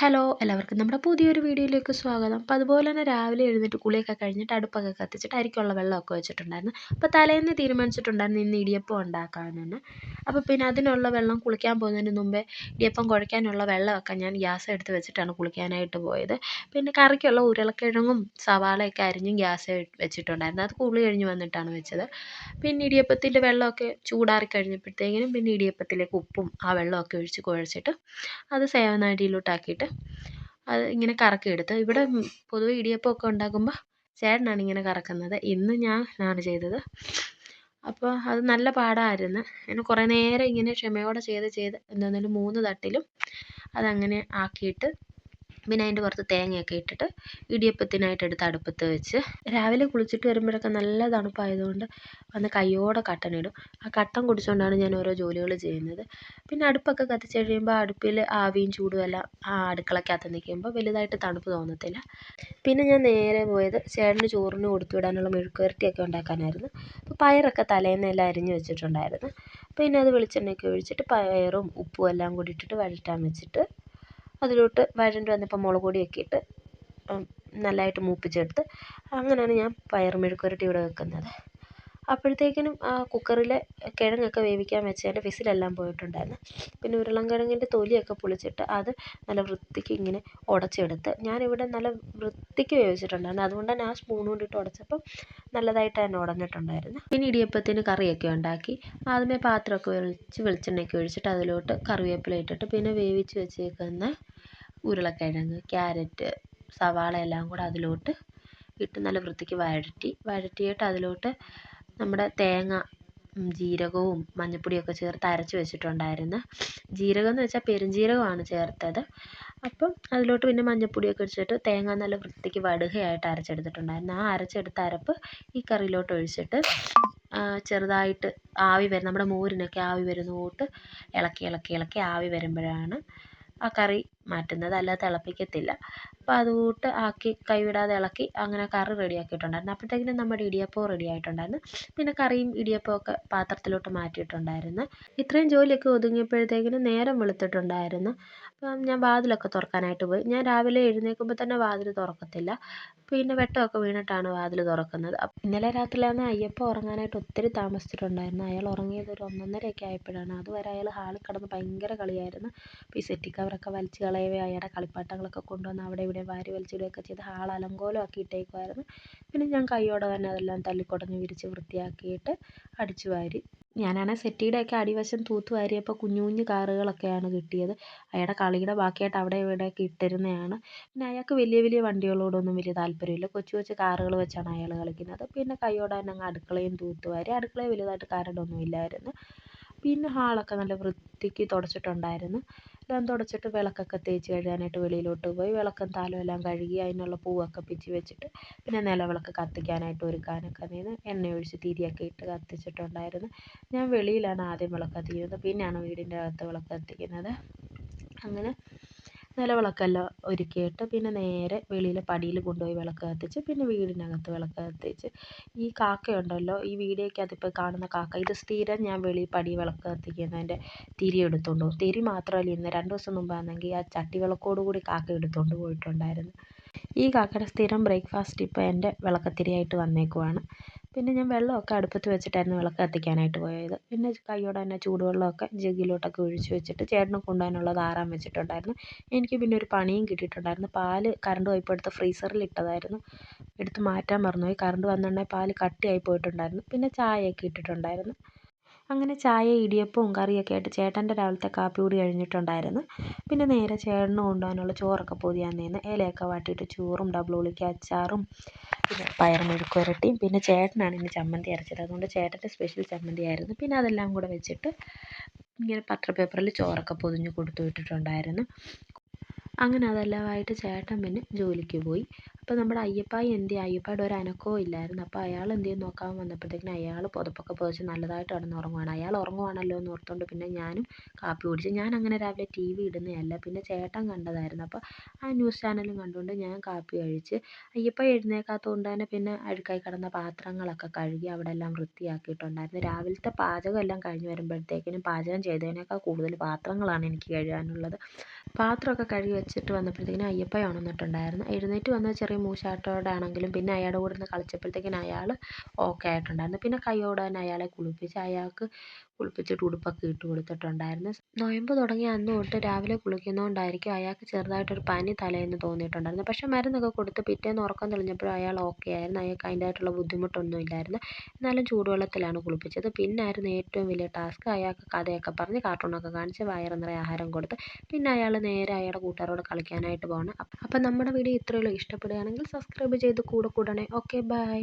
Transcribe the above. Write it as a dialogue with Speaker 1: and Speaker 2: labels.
Speaker 1: Hello എല്ലാവർക്കും നമ്മുടെ പുതിയൊരു വീഡിയോയിലേക്ക് സ്വാഗതം. അപ്പോൾ അതുപോലെ തന്നെ രാവിലെ എഴുന്നേറ്റ് കുളിയൊക്കെ കഴിഞ്ഞിട്ട് അടുപ്പൊക്കെ കത്തിച്ചിട്ട് അരിക്കുള്ള വെള്ളമൊക്കെ വെച്ചിട്ടുണ്ടായിരുന്നു. അപ്പോൾ തലേന്ന് തീരുമാനിച്ചിട്ടുണ്ടായിരുന്നു ഇന്ന് ഇടിയപ്പം ഉണ്ടാക്കാമെന്ന് അപ്പോൾ പിന്നെ അതിനുള്ള വെള്ളം കുളിക്കാൻ പോകുന്നതിന് മുമ്പേ ഇടിയപ്പം കുഴയ്ക്കാനുള്ള വെള്ളമൊക്കെ ഞാൻ ഗ്യാസ് എടുത്ത് വെച്ചിട്ടാണ് കുളിക്കാനായിട്ട് പോയത്. പിന്നെ കറിക്കുള്ള ഉരുളക്കിഴങ്ങും സവാളയൊക്കെ അരിഞ്ഞും ഗ്യാസ് വെച്ചിട്ടുണ്ടായിരുന്നു. അത് കുളി കഴിഞ്ഞ് വന്നിട്ടാണ് വെച്ചത്. പിന്നെ ഇടിയപ്പത്തിന്റെ വെള്ളമൊക്കെ ചൂടാറി കഴിഞ്ഞപ്പോഴത്തേക്കിനും പിന്നെ ഇടിയപ്പത്തിലേക്ക് ഉപ്പും ആ വെള്ളമൊക്കെ ഒഴിച്ച് കുഴച്ചിട്ട് അത് സേവനാഴിയിലോട്ടാക്കിയിട്ട് അത് ഇങ്ങനെ കറക്കിയെടുത്ത് ഇവിടെ പൊതുവെ ഇടിയപ്പമൊക്കെ ഉണ്ടാക്കുമ്പോൾ ചേട്ടനാണ് ഇങ്ങനെ കറക്കുന്നത്. ഇന്ന് ആണ് ചെയ്തത്. അപ്പോൾ അത് നല്ല പാടായിരുന്നു. അങ്ങനെ കുറേ നേരം ഇങ്ങനെ ക്ഷമയോടെ ചെയ്ത് ചെയ്ത് എന്താണെങ്കിലും മൂന്ന് തട്ടിലും അതങ്ങനെ ആക്കിയിട്ട് പിന്നെ അതിന്റെ പുറത്ത് തേങ്ങയൊക്കെ ഇട്ടിട്ട് ഇടിയപ്പത്തിനായിട്ട് എടുത്ത് അടുപ്പത്ത് വെച്ച് രാവിലെ കുളിച്ചിട്ട് വരുമ്പോഴൊക്കെ നല്ല തണുപ്പായതുകൊണ്ട് വന്ന് കയ്യോടെ ഇടും. ആ കട്ടൻ കുടിച്ചുകൊണ്ടാണ് ഞാൻ ഓരോ ജോലികൾ ചെയ്യുന്നത്. പിന്നെ അടുപ്പൊക്കെ കത്തിച്ച് കഴിയുമ്പോൾ അടുപ്പിൽ ആവിയും ചൂടും എല്ലാം ആ അടുക്കളയ്ക്കകത്ത് നിൽക്കുമ്പോൾ വലുതായിട്ട് തണുപ്പ് തോന്നത്തില്ല. പിന്നെ ഞാൻ നേരെ പോയത് ചേട്ടന് ചോറിന് കൊടുത്തു വിടാനുള്ള മെഴുക്കുവരട്ടിയൊക്കെ ഉണ്ടാക്കാനായിരുന്നു. അപ്പോൾ പയറൊക്കെ തലേന്നെല്ലാം അരിഞ്ഞ് വെച്ചിട്ടുണ്ടായിരുന്നു. പിന്നെ അത് വെളിച്ചെണ്ണയൊക്കെ ഒഴിച്ചിട്ട് പയറും ഉപ്പും എല്ലാം കൂടി ഇട്ടിട്ട് വഴറ്റാൻ വെച്ചിട്ട് അതിലോട്ട് വഴണ്ട് വന്നപ്പോൾ മുളക് പൊടിയൊക്കെ ഇട്ട് നല്ലതായിട്ട് മൂപ്പിച്ചെടുത്ത് അങ്ങനെയാണ് ഞാൻ പയർ മെഴുക്കുവരട്ടി ഇവിടെ വെക്കുന്നത്. അപ്പോഴത്തേക്കിനും ആ കുക്കറിലെ കിഴങ്ങൊക്കെ വേവിക്കാൻ വെച്ചതിന്റെ വിസിലെല്ലാം പോയിട്ടുണ്ടായിരുന്നു. പിന്നെ ഉരുളൻകിഴങ്ങിന്റെ തൊലിയൊക്കെ പൊളിച്ചിട്ട് അത് നല്ല വൃത്തിക്ക് ഇങ്ങനെ ഉടച്ചെടുത്ത് ഞാനിവിടെ നല്ല വൃത്തിക്ക് വേവിച്ചിട്ടുണ്ടായിരുന്നു. അതുകൊണ്ട് തന്നെ ആ സ്പൂൺ കൊണ്ടിട്ട് ഉടച്ചപ്പം നല്ലതായിട്ട് തന്നെ ഉടഞ്ഞിട്ടുണ്ടായിരുന്നു പിന്നെ ഇടിയപ്പത്തിന് കറിയൊക്കെ ഉണ്ടാക്കി ആദ്യമേ പാത്രമൊക്കെ ഒഴിച്ച് വെളിച്ചെണ്ണയൊക്കെ ഒഴിച്ചിട്ട് അതിലോട്ട് കറിവേപ്പില ഇട്ടിട്ട് പിന്നെ വേവിച്ച് വെച്ചേക്കുന്ന ഉരുളക്കിഴങ്ങ് ക്യാരറ്റ് സവാള എല്ലാം കൂടെ അതിലോട്ട് ഇട്ട് നല്ല വൃത്തിക്ക് വഴറ്റി. വഴറ്റിയിട്ട് അതിലോട്ട് നമ്മുടെ തേങ്ങ ജീരകവും മഞ്ഞൾപ്പൊടിയൊക്കെ ചേർത്ത് അരച്ച് വെച്ചിട്ടുണ്ടായിരുന്നു. ജീരകം എന്ന് വെച്ചാൽ പെരുംജീരകമാണ് ചേർത്തത്. അപ്പം അതിലോട്ട് പിന്നെ മഞ്ഞൾപ്പൊടിയൊക്കെ ഇട്ടിട്ട് തേങ്ങ നല്ല വൃത്തിക്ക് വടുകയായിട്ട് അരച്ചെടുത്തിട്ടുണ്ടായിരുന്നു. ആ അരച്ചെടുത്ത അരപ്പ് ഈ കറിയിലോട്ട് ഒഴിച്ചിട്ട് ചെറുതായിട്ട് ആവി വരും നമ്മുടെ മോരിനൊക്കെ ആവി വരുന്ന കൂട്ട് ഇളക്കി ഇളക്കി ഇളക്കി ആവി വരുമ്പോഴാണ് ആ കറി മാറ്റുന്നത് അല്ലാതെ തിളപ്പിക്കത്തില്ല. അപ്പോൾ അതുകൂട്ട് ആക്കി കൈവിടാതെ ഇളക്കി അങ്ങനെ കറി റെഡിയാക്കിയിട്ടുണ്ടായിരുന്നു അപ്പോഴത്തേക്കിനും നമ്മുടെ ഇടിയപ്പവും റെഡി ആയിട്ടുണ്ടായിരുന്നു. പിന്നെ കറിയും ഇടിയപ്പമൊക്കെ പാത്രത്തിലോട്ട് മാറ്റിയിട്ടുണ്ടായിരുന്നു. ഇത്രയും ജോലിയൊക്കെ ഒതുങ്ങിയപ്പോഴത്തേക്കിനും നേരം വെളുത്തിട്ടുണ്ടായിരുന്നു. അപ്പം ഞാൻ വാതിലൊക്കെ തുറക്കാനായിട്ട് പോയി. ഞാൻ രാവിലെ എഴുന്നേൽക്കുമ്പോൾ തന്നെ വാതിൽ തുറക്കത്തില്ല. പിന്നെ വെട്ടമൊക്കെ വീണിട്ടാണ് വാതിൽ തുറക്കുന്നത്. ഇന്നലെ രാത്രിയിലാണ് അയ്യപ്പ ഉറങ്ങാനായിട്ട് ഒത്തിരി താമസിച്ചിട്ടുണ്ടായിരുന്നു. അയാൾ ഉറങ്ങിയത് ഒരു ഒന്നൊന്നരയൊക്കെ ആയപ്പോഴാണ്. അതുവരെ അയാൾ ഹാളിൽ കിടന്ന് ഭയങ്കര കളിയായിരുന്നു. ഈ സെറ്റി കവറൊക്കെ വലിച്ച് കളയുകയും അയാളുടെ കളിപ്പാട്ടങ്ങളൊക്കെ കൊണ്ടുവന്ന് അവിടെ ഇവിടെ വാരി വലിച്ചിടുകയൊക്കെ ചെയ്ത് ഹാൾ അലങ്കോലമാക്കി ഇട്ടേക്കുമായിരുന്നു പിന്നെ ഞാൻ കൈയോടെ തന്നെ അതെല്ലാം തല്ലിക്കുടഞ്ഞ് വിരിച്ച് വൃത്തിയാക്കിയിട്ട് അടിച്ച് വാരി. ഞാനാണെങ്കിൽ സെറ്റിയുടെയൊക്കെ അടിവശം തൂത്ത് വാരിയപ്പോൾ കുഞ്ഞു കുഞ്ഞു കാറുകളൊക്കെയാണ് കിട്ടിയത്. അയാളുടെ കളിയുടെ ബാക്കിയായിട്ട് അവിടെ ഇവിടെയൊക്കെ ഇട്ടിരുന്നതാണ്. പിന്നെ അയാൾക്ക് വലിയ വലിയ വണ്ടികളോടൊന്നും വലിയ താല്പര്യമില്ല. കൊച്ചു കൊച്ചു കാറുകൾ വെച്ചാണ് അയാൾ കളിക്കുന്നത്. പിന്നെ കൈയോടെ തന്നെ അങ്ങ് അടുക്കളയും തൂത്തുവാരി അടുക്കളയിൽ വലുതായിട്ട് കരടൊന്നും ഇല്ലായിരുന്നു. പിന്നെ ഹാളൊക്കെ നല്ല വൃത്തിക്ക് തുടച്ചിട്ടുണ്ടായിരുന്നു. എല്ലാം തുടച്ചിട്ട് വിളക്കൊക്കെ തേച്ച് കഴുകാനായിട്ട് വെളിയിലോട്ട് പോയി. വിളക്കും താലവും എല്ലാം കഴുകി അതിനുള്ള പൂവൊക്കെ പിച്ചി വെച്ചിട്ട് പിന്നെ നിലവിളക്ക് കത്തിക്കാനായിട്ട് ഒരുക്കാനൊക്കെ നിന്ന് എണ്ണയൊഴിച്ച് തിരിയൊക്കെ ഇട്ട് കത്തിച്ചിട്ടുണ്ടായിരുന്നു. ഞാൻ വെളിയിലാണ് ആദ്യം വിളക്ക് കത്തിക്കുന്നത്. പിന്നെയാണ് വീടിന്റെ അകത്ത് വിളക്ക് കത്തിക്കുന്നത്. അങ്ങനെ നിലവിളക്കെല്ലാം ഒരുക്കിയിട്ട് പിന്നെ നേരെ വെളിയിലെ പടിയിൽ കൊണ്ടുപോയി വിളക്ക് കത്തിച്ച് പിന്നെ വീടിനകത്ത് വിളക്ക് കത്തിച്ച്. ഈ കാക്കയുണ്ടല്ലോ ഈ വീഡിയോയ്ക്കകത്ത് ഇപ്പോൾ കാണുന്ന കാക്ക ഇത് സ്ഥിരം ഞാൻ വെളി പടി വിളക്ക് കത്തിക്കുന്നതിന്റെ തിരി എടുത്തുകൊണ്ട് പോകും. തിരി മാത്രമല്ല ഇന്ന് രണ്ട് ദിവസം മുമ്പാണെങ്കിൽ ആ ചട്ടി വിളക്കോട് കൂടി കാക്ക എടുത്തുകൊണ്ട് പോയിട്ടുണ്ടായിരുന്നു. ഈ കാക്കയുടെ സ്ഥിരം ബ്രേക്ക്ഫാസ്റ്റ് ഇപ്പോൾ എന്റെ വിളക്കത്തിരിയായിട്ട് വന്നേക്കുവാണ്. പിന്നെ ഞാൻ വെള്ളമൊക്കെ അടുപ്പത്ത് വെച്ചിട്ടായിരുന്നു വിളക്ക് കത്തിക്കാനായിട്ട് പോയത്. പിന്നെ കയ്യോടെ തന്നെ ചൂടുവെള്ളമൊക്കെ ജഗ്ഗിലോട്ടൊക്കെ ഒഴിച്ച് വെച്ചിട്ട് ചേട്ടന് കൊണ്ടുപോകാനുള്ളത് ആറാൻ വെച്ചിട്ടുണ്ടായിരുന്നു. എനിക്ക് പിന്നെ ഒരു പണിയും കിട്ടിയിട്ടുണ്ടായിരുന്നു. പാൽ കറണ്ട് പോയപ്പോൾ എടുത്ത് ഫ്രീസറിൽ ഇട്ടതായിരുന്നു. എടുത്ത് മാറ്റാൻ മറന്നുപോയി. കറണ്ട് വന്നിട്ടുണ്ടെങ്കിൽ പാൽ കട്ടിയായി പോയിട്ടുണ്ടായിരുന്നു. പിന്നെ ചായയൊക്കെ ഇട്ടിട്ടുണ്ടായിരുന്നു. അങ്ങനെ ചായ ഇടിയപ്പവും കറിയൊക്കെ ആയിട്ട് ചേട്ടന്റെ രാവിലത്തെ കാപ്പി കൂടി കഴിഞ്ഞിട്ടുണ്ടായിരുന്നു. പിന്നെ നേരെ ചേട്ടന് കൊണ്ടുപോകാനുള്ള ചോറൊക്കെ പൊതിയാൻ നിന്ന് ഇലയൊക്കെ വാട്ടിയിട്ട് ചോറും ഡബിൾ ഉള്ളിക്ക് അച്ചാറും പിന്നെ പയർ മെഴുക്കുവരട്ടിയും പിന്നെ ചേട്ടനാണ് ഇന്ന് ചമ്മന്തി അരച്ചത്. അതുകൊണ്ട് ചേട്ടന്റെ സ്പെഷ്യൽ ചമ്മന്തി ആയിരുന്നു. പിന്നെ അതെല്ലാം കൂടെ വെച്ചിട്ട് ഇങ്ങനെ പത്ര പേപ്പറിൽ ചോറൊക്കെ പൊതിഞ്ഞ് കൊടുത്തു വിട്ടിട്ടുണ്ടായിരുന്നു. അങ്ങനെ അതെല്ലാമായിട്ട് ചേട്ടൻ പിന്നെ ജോലിക്ക് പോയി. അപ്പോൾ നമ്മുടെ അയ്യപ്പായി എന്ത് അയ്യപ്പായുടെ ഒരു അനക്കവും ഇല്ലായിരുന്നു. അപ്പോൾ അയാൾ എന്ത് ചെയ്യും നോക്കാൻ വന്നപ്പോഴത്തേക്കിനും അയാൾ പുതപ്പൊക്കെ പുതച്ച് നല്ലതായിട്ട് കിടന്ന് ഉറങ്ങുവാണ്. അയാൾ ഉറങ്ങുവാണല്ലോ എന്ന് ഓർത്തുകൊണ്ട് പിന്നെ ഞാനും കാപ്പി കുടിച്ചു ഞാൻ അങ്ങനെ രാവിലെ ടി വി ഇടുന്നതല്ല പിന്നെ ചേട്ടൻ കണ്ടതായിരുന്നു. അപ്പോൾ ആ ന്യൂസ് ചാനലും കണ്ടുകൊണ്ട് ഞാൻ കാപ്പി കഴിച്ച് അയ്യപ്പ എഴുന്നേൽക്കാത്തതുകൊണ്ട് തന്നെ പിന്നെ അഴുക്കായി കിടന്ന പാത്രങ്ങളൊക്കെ കഴുകി അവിടെ എല്ലാം വൃത്തിയാക്കിയിട്ടുണ്ടായിരുന്നു. രാവിലത്തെ പാചകം എല്ലാം കഴിഞ്ഞ് വരുമ്പോഴത്തേക്കിനും പാചകം ചെയ്തതിനേക്കാൾ കൂടുതൽ പാത്രങ്ങളാണ് എനിക്ക് കഴുകാനുള്ളത്. പാത്രമൊക്കെ കഴുകി വെച്ചിട്ട് വന്നപ്പോഴത്തേക്കിനും അയ്യപ്പ ഉണർന്നിട്ടുണ്ടായിരുന്നു. എഴുന്നേറ്റ് വന്ന ചെറിയ മൂശാട്ടത്തോടെ ആണെങ്കിലും പിന്നെ അയാളുടെ കൂടെ നിന്ന് കളിച്ചപ്പോഴത്തേക്കിനും അയാൾ ഓക്കെ ആയിട്ടുണ്ടായിരുന്നു. പിന്നെ കൈയോടെ തന്നെ അയാളെ കുളിപ്പിച്ച് അയാൾക്ക് കുളിപ്പിച്ചിട്ട് ഉടുപ്പൊക്കെ ഇട്ട് കൊടുത്തിട്ടുണ്ടായിരുന്നു. നൊയമ്പ് തുടങ്ങിയ അന്ന് തൊട്ട് രാവിലെ കുളിക്കുന്നതുകൊണ്ടായിരിക്കും അയാൾക്ക് ചെറുതായിട്ടൊരു പനി തലേന്ന് തോന്നിയിട്ടുണ്ടായിരുന്നു. പക്ഷേ മരുന്നൊക്കെ കൊടുത്ത് പിറ്റേന്ന് ഉറക്കം തെളിഞ്ഞപ്പോഴും അയാൾ ഓക്കെ ആയിരുന്നു. അയാൾക്ക് അതിന്റെതായിട്ടുള്ള ബുദ്ധിമുട്ടൊന്നും ഇല്ലായിരുന്നു. എന്നാലും ചൂടുവെള്ളത്തിലാണ് കുളിപ്പിച്ചത്. പിന്നെ ആയിരുന്നു ഏറ്റവും വലിയ ടാസ്ക് അയാൾക്ക് കഥയൊക്കെ പറഞ്ഞ് കാർട്ടൂണൊക്കെ കാണിച്ച് വയറ് നിറയെ ആഹാരം കൊടുത്ത്. പിന്നെ അയാൾ നേരെ അയാളുടെ കൂട്ടുകാരോട് കളിക്കാനായിട്ട് പോകണം അപ്പം നമ്മുടെ വീഡിയോ ഇത്രയേ ഉള്ളൂ. ഇഷ്ടപ്പെടുകയാണെങ്കിൽ സബ്സ്ക്രൈബ് ചെയ്ത് കൂടെ കൂടണേ. Okay bye